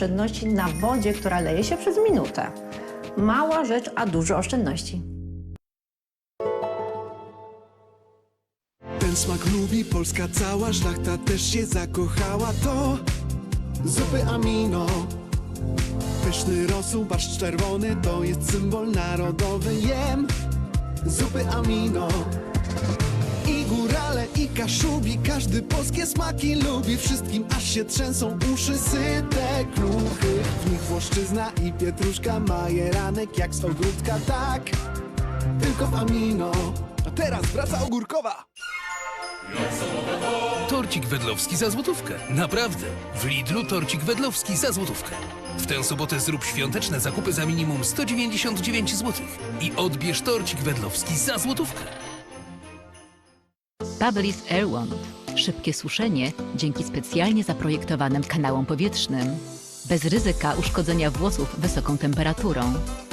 oszczędności na wodzie, która leje się przez minutę. Mała rzecz, a duże oszczędności. Ten smak lubi Polska cała, szlachta też się zakochała. To zupy amino. Pyszny rosół, barszcz czerwony to jest symbol narodowy. Jem zupy amino. Górale, i kaszubi, każdy polskie smaki lubi. Wszystkim aż się trzęsą uszy, syte kluchy. W nich włoszczyzna i pietruszka, majeranek jak z ogródka, tak. Tylko w amino. A teraz wraca ogórkowa. Torcik wedlowski za złotówkę. Naprawdę. W Lidlu torcik wedlowski za złotówkę. W tę sobotę zrób świąteczne zakupy za minimum 199 zł. I odbierz torcik wedlowski za złotówkę. Babyliss Airwand. Szybkie suszenie dzięki specjalnie zaprojektowanym kanałom powietrznym. Bez ryzyka uszkodzenia włosów wysoką temperaturą.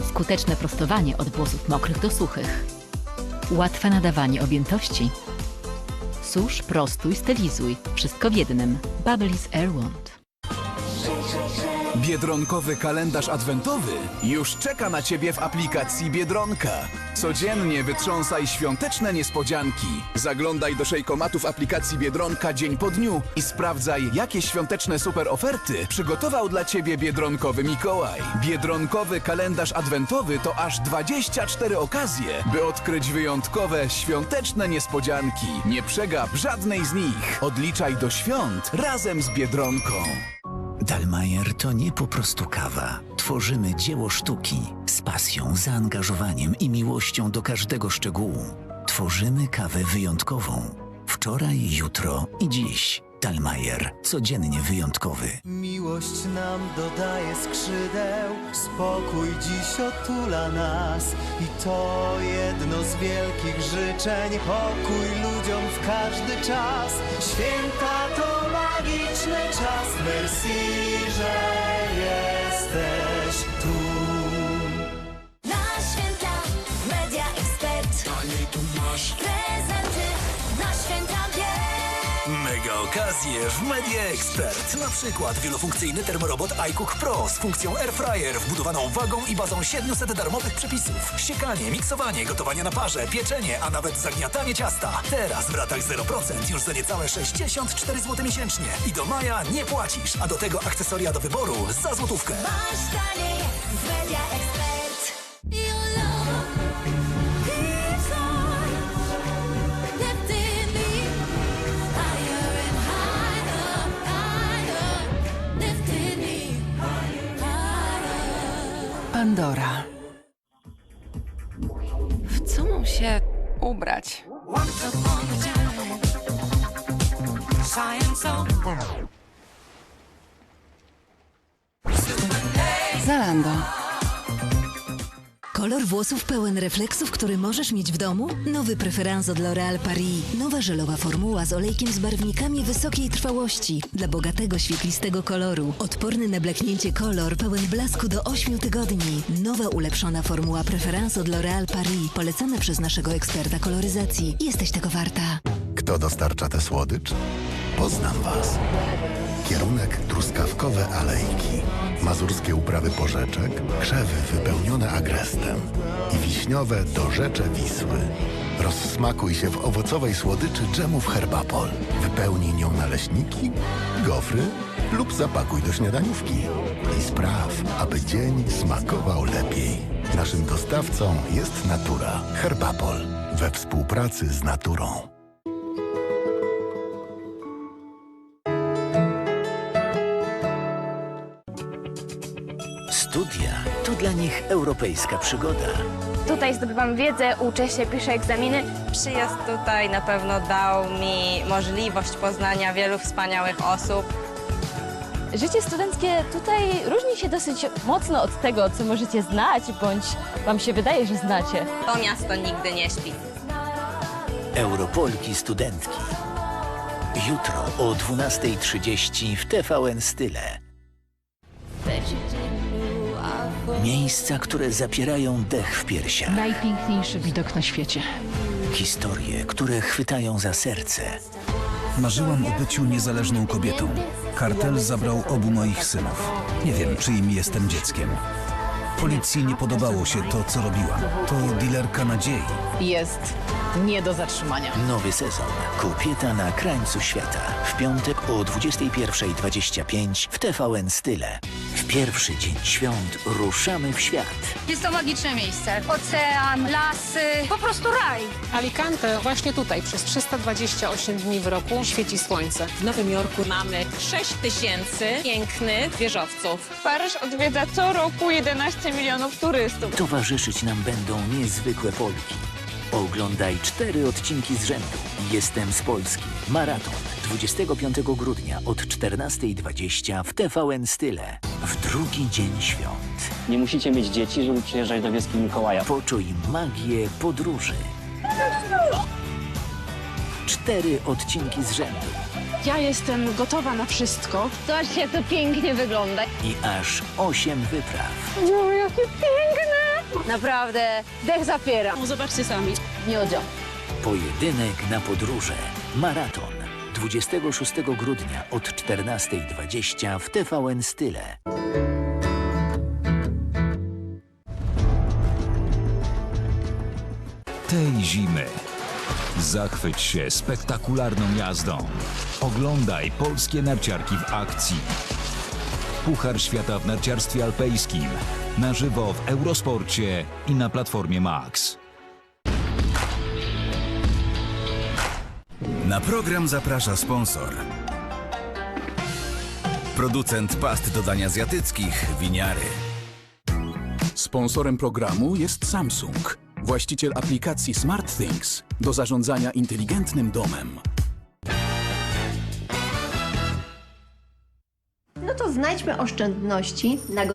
Skuteczne prostowanie od włosów mokrych do suchych. Łatwe nadawanie objętości. Susz, prostuj, stylizuj. Wszystko w jednym. Babyliss Airwand. Biedronkowy kalendarz adwentowy już czeka na Ciebie w aplikacji Biedronka. Codziennie wytrząsaj świąteczne niespodzianki. Zaglądaj do szejkomatów aplikacji Biedronka dzień po dniu i sprawdzaj, jakie świąteczne super oferty przygotował dla Ciebie Biedronkowy Mikołaj. Biedronkowy kalendarz adwentowy to aż 24 okazje, by odkryć wyjątkowe świąteczne niespodzianki. Nie przegap żadnej z nich. Odliczaj do świąt razem z Biedronką. Dalmajer to nie po prostu kawa. Tworzymy dzieło sztuki z pasją, zaangażowaniem i miłością do każdego szczegółu. Tworzymy kawę wyjątkową. Wczoraj, jutro i dziś. Dalmajer. Codziennie wyjątkowy. Miłość nam dodaje skrzydeł, spokój dziś otula nas i to jedno z wielkich życzeń, pokój ludziom w każdy czas. Święta to wieczny czas Mercirze. Okazje w Media Expert. Na przykład wielofunkcyjny termorobot iCook Pro z funkcją Air Fryer wbudowaną wagą i bazą 700 darmowych przepisów. Siekanie, miksowanie, gotowanie na parze, pieczenie, a nawet zagniatanie ciasta. Teraz w ratach 0% już za niecałe 64 zł miesięcznie. I do maja nie płacisz, a do tego akcesoria do wyboru za złotówkę. Masz taniej z Media Expert. Się ubrać? Zalando. Kolor włosów pełen refleksów, który możesz mieć w domu? Nowy Preferanzo od L'Oréal Paris. Nowa żelowa formuła z olejkiem z barwnikami wysokiej trwałości. Dla bogatego, świetlistego koloru. Odporny na blaknięcie kolor, pełen blasku do 8 tygodni. Nowa ulepszona formuła Preferanzo od L'Oréal Paris. Polecana przez naszego eksperta koloryzacji. Jesteś tego warta. Kto dostarcza tę słodycz? Poznam was. Kierunek truskawkowe alejki, mazurskie uprawy porzeczek, krzewy wypełnione agrestem i wiśniowe dorzecze Wisły. Rozsmakuj się w owocowej słodyczy dżemów Herbapol. Wypełnij nią naleśniki, gofry lub zapakuj do śniadaniówki. I spraw, aby dzień smakował lepiej. Naszym dostawcą jest Natura. Herbapol. We współpracy z naturą. Studia to dla nich europejska przygoda. Tutaj zdobywam wiedzę, uczę się, piszę egzaminy. Przyjazd tutaj na pewno dał mi możliwość poznania wielu wspaniałych osób. Życie studenckie tutaj różni się dosyć mocno od tego, co możecie znać, bądź wam się wydaje, że znacie. To miasto nigdy nie śpi. Europolki studentki. Jutro o 12.30 w TVN Style. Miejsca, które zapierają dech w piersiach. Najpiękniejszy widok na świecie. Historie, które chwytają za serce. Marzyłam o byciu niezależną kobietą. Kartel zabrał obu moich synów. Nie wiem, czyim jestem dzieckiem. Policji nie podobało się to, co robiłam. To dilerka nadziei. Jest nie do zatrzymania. Nowy sezon. Kobieta na krańcu świata. W piątek o 21.25 w TVN Style. Pierwszy dzień świąt ruszamy w świat. Jest to magiczne miejsce. Ocean, lasy, po prostu raj. Alicante właśnie tutaj przez 328 dni w roku świeci słońce. W Nowym Jorku mamy 6 tysięcy pięknych wieżowców. Paryż odwiedza co roku 11 milionów turystów. Towarzyszyć nam będą niezwykłe Polki. Oglądaj cztery odcinki z rzędu. Jestem z Polski. Maraton 25 grudnia od 14.20 w TVN Style. W drugi dzień świąt. Nie musicie mieć dzieci, żeby przyjeżdżać do wioski Mikołaja. Poczuj magię podróży. Cztery odcinki z rzędu Ja jestem gotowa na wszystko. Zobaczcie, jak to pięknie wygląda. i aż osiem wypraw. No, jakie piękne! Naprawdę, dech zapieram. Zobaczcie sami. Miodzio. Pojedynek na podróże. Maraton. 26 grudnia od 14.20 w TVN Style. Tej zimy zachwyć się spektakularną jazdą. Oglądaj polskie narciarki w akcji. Puchar świata w narciarstwie alpejskim. Na żywo w Eurosporcie i na platformie Max. Na program zaprasza sponsor. Producent past do dań azjatyckich Winiary. Sponsorem programu jest Samsung, właściciel aplikacji SmartThings do zarządzania inteligentnym domem. No to znajdźmy oszczędności na